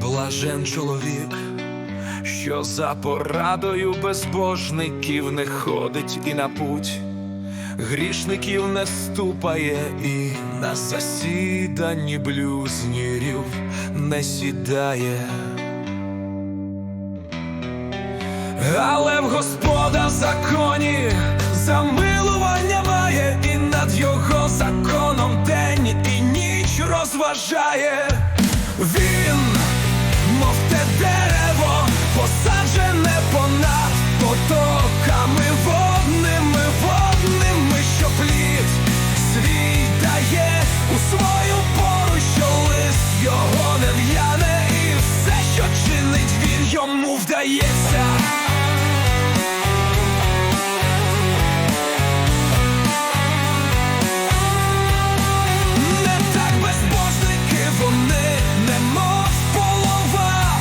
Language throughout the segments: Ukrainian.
Блажен чоловік, що за порадою безбожників не ходить і на путь, грішників не ступає і на засіданні блюзнірів не сідає. Але в Господа законі йому вдається. Не так безбожники вони, немов полова,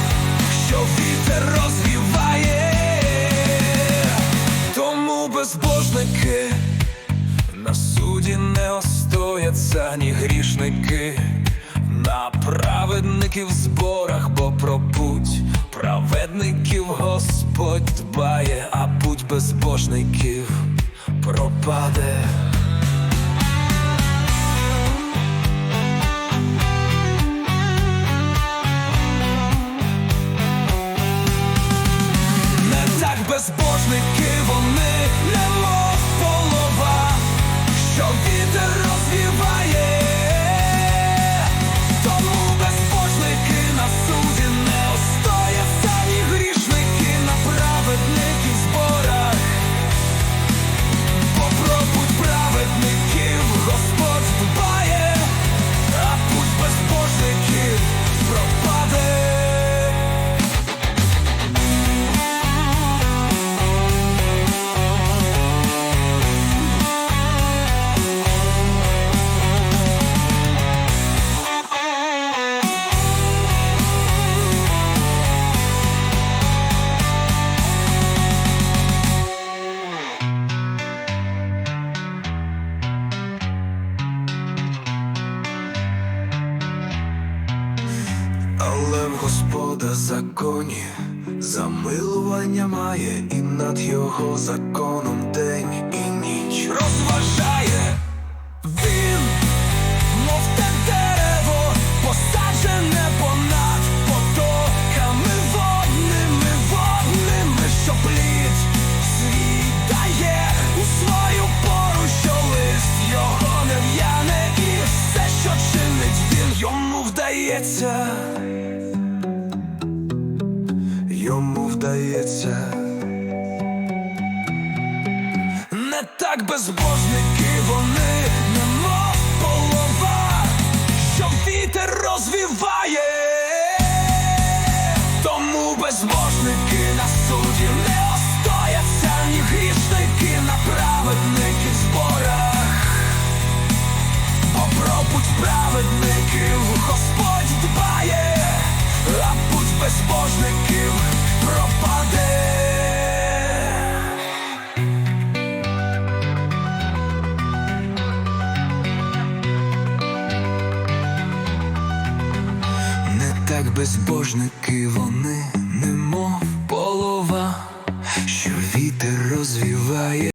що вітер розвіває, тому безбожники на суді не остояться ні грішники, на праведників зборах, бо про путь праведників Господь дбає, а путь безбожників пропаде. Але в Господа законі замилування має, і над його законом день і ніч розважає він, мов те дерево, понад потоками водними, водними, що плід у свою пору, лист його не і все, що чинить він, йому вдається. Йому вдається. Не так безбожники вони, немов полова, що вітер розвіває, тому безбожники на суді не остояться, ні грішники на праведників безбожники вони, немов полова, що вітер розвіває.